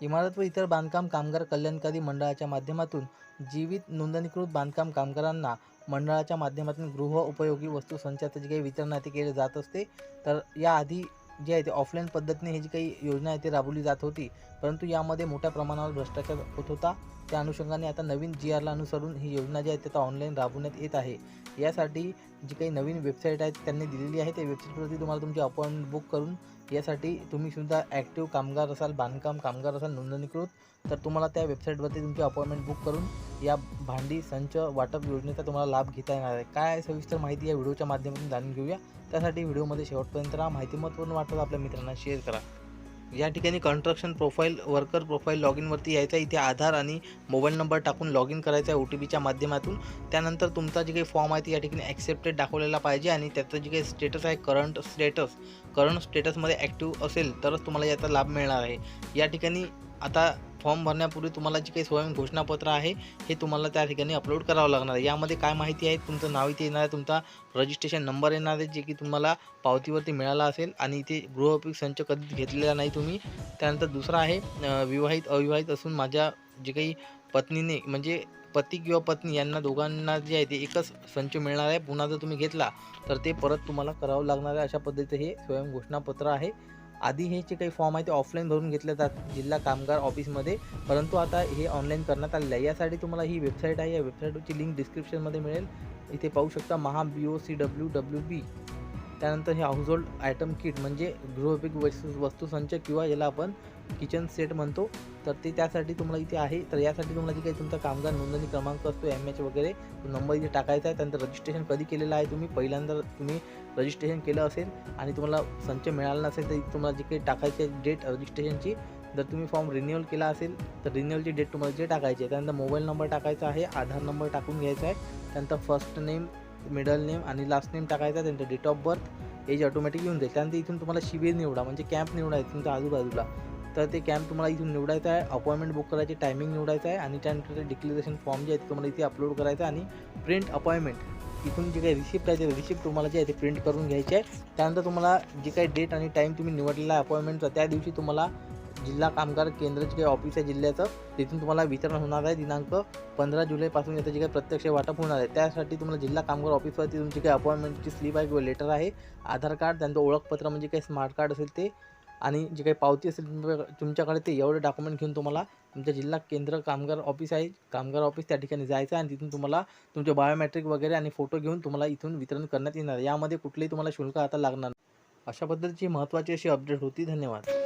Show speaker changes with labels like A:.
A: इमारत व इतर बांधकाम कामगार कल्याणकारी मंडळाच्या माध्यमातून जीवित नोंदणीकृत बांधकाम कामगारांना मंडळाच्या माध्यमातून गृह उपयोगी वस्तू संचाचे काही वितरण केले जात असते तर याआधी जे आहे ते ऑफलाईन पद्धतीने ही जी काही योजना आहे ती राबवली जात होती परंतु यामध्ये मोठ्या प्रमाणावर भ्रष्टाचार होत होता. त्या अनुषंगाने आता नवीन जी आरला अनुसरून ही योजना जी आहे ती आता ऑनलाईन राबवण्यात येत आहे. यासाठी जी काही नवीन वेबसाईट आहे त्यांनी दिलेली आहे त्या वेबसाईटवरती तुम्हाला तुमची अपॉइंटमेंट बुक करून यासाठी तुम्ही सुद्धा ॲक्टिव्ह कामगार असाल बांधकाम कामगार असाल नोंदणीकृत तर तुम्हाला त्या वेबसाईटवरती तुमची अपॉइंटमेंट बुक करून या भांडी संच वाटप योजनेचा तुम्हाला लाभ घेता येणार आहे. काय सविस्तर माहिती या व्हिडिओच्या माध्यमातून जाणून घेऊया. त्यासाठी व्हिडिओमध्ये शेवटपर्यंत राहा. माहिती महत्त्वपूर्ण वाटत आपल्या मित्रांना शेअर करा. या ठिकाणी construction profile worker profile log इनवरती यायचं आहे. इथे आधार आणि मोबाईल नंबर टाकून लॉग इन करायचा आहे ओ टी पीच्या माध्यमातून. त्यानंतर तुमचा जे काही फॉर्म आहे ते या ठिकाणी ॲक्सेप्टेड दाखवलेला पाहिजे आणि त्याचं जे काही स्टेटस आहे करंट स्टेटस करंट स्टेटसमध्ये ॲक्टिव्ह असेल तरच तुम्हाला याचा लाभ मिळणार आहे. या ठिकाणी आता फॉर्म भरण्यापूर्वी तुम्हाला जे काही स्वयं घोषणापत्र आहे हे तुम्हाला त्या ठिकाणी अपलोड करावं लागणार आहे. यामध्ये काय माहिती आहे? तुमचं नाव इथे येणार आहे तुमचा रजिस्ट्रेशन नंबर येणार आहे जे की तुम्हाला पावतीवरती मिळाला असेल आणि इथे गृहपीक संच कधीच घेतलेला नाही तुम्ही. त्यानंतर दुसरा आहे विवाहित अविवाहित असून माझ्या जे काही पत्नीने म्हणजे पती किंवा पत्नी यांना दोघांना जे आहे ते एकच संच मिळणार आहे. पुन्हा जर तुम्ही घेतला तर ते परत तुम्हाला करावं लागणार आहे. अशा पद्धतीचं हे स्वयं घोषणापत्र आहे. आधी हे जे काही फॉर्म आहे ते ऑफलाईन भरून घेतले जात जिल्हा कामगार ऑफिसमध्ये परंतु आता हे ऑनलाईन करण्यात आलेलं आहे. यासाठी तुम्हाला ही वेबसाईट आहे. या वेबसाईटची लिंक डिस्क्रिप्शनमध्ये मिळेल. इथे पाहू शकता Maha B O C W W B त्यानंतर हे हाऊसहोल्ड आयटम किट म्हणजे गृहोपयोगी वस्तू वस्तूसंच किंवा याला आपण किचन सेट म्हणतो तर ते त्यासाठी तुम्हाला इथे आहे. तर यासाठी तुम्हाला जे काही तुमचा कामगार नोंदणी क्रमांक असतो एम एच वगैरे तो नंबर इथे टाकायचा आहे. त्यानंतर रजिस्ट्रेशन कधी केलेलं आहे तुम्ही? पहिल्यांदा तुम्ही रजिस्ट्रेशन केलं असेल आणि तुम्हाला संच मिळाला नसेल तर तुम्हाला जे काही टाकायचे डेट रजिस्ट्रेशनची जर तुम्ही फॉर्म रिन्युअल केला असेल तर रिन्युअलची डेट तुम्हाला जे टाकायची आहे. त्यानंतर मोबाईल नंबर टाकायचा आहे आधार नंबर टाकून घ्यायचा आहे. त्यानंतर फर्स्ट नेम मिडल नेम आणि लास्ट नेम टाकायचा आहे date of birth age automatic येऊन जाईल. त्यानंतर इथून तुम्हाला शिबिर निवडा म्हणजे कॅम्प निवडायचं तुमच्या आजूबाजूला. तर ते कॅम्प तुम्हाला इथून निवडायचं आहे अपॉइंटमेंट बुक करायची टायमिंग निवडायचं आहे आणि त्यानंतर डिक्लेरेशन फॉर्म जे आहे ते तुम्हाला इथे अपलोड करायचं आहे आणि प्रिंट अपॉइंटमेंट इथून जे काही रिसिप्ट आहे ते रिसिप्ट तुम्हाला जे आहे ते प्रिंट करून घ्यायचे आहे. त्यानंतर तुम्हाला जे काही डेट आणि टाईम तुम्ही निवडलेला आहे अपॉइंटमेंटचा त्या दिवशी तुम्हाला जिल्हा कामगार केंद्र जे काही ऑफिस आहे जिल्ह्याचं तिथून तुम्हाला वितरण होणार आहे. दिनांक पंधरा जुलैपासून याचं जे काही प्रत्यक्ष वाटप होणार आहे त्यासाठी तुम्हाला जिल्हा कामगार ऑफिसवरती तुमची काही अपॉइंटमेंटची स्लिप आहे किंवा लेटर आहे. आधार कार्ड त्यांचं ओळखपत्र म्हणजे काही स्मार्ट कार्ड असेल ते आणि जे काही पावती असेल तुमच्याकडे ते एवढे डॉक्युमेंट घेऊन तुम्हाला तुमच्या जिल्हा केंद्र कामगार ऑफिस आहे. कामगार ऑफिस त्या ठिकाणी जायचं आहे आणि तिथून तुम्हाला तुमचे बायोमेट्रिक वगैरे आणि फोटो घेऊन तुम्हाला इथून वितरण करण्यात येणार आहे. यामध्ये कुठलेही तुम्हाला शुल्क आता लागणार अशा पद्धतीची महत्त्वाची अशी अपडेट होती. धन्यवाद.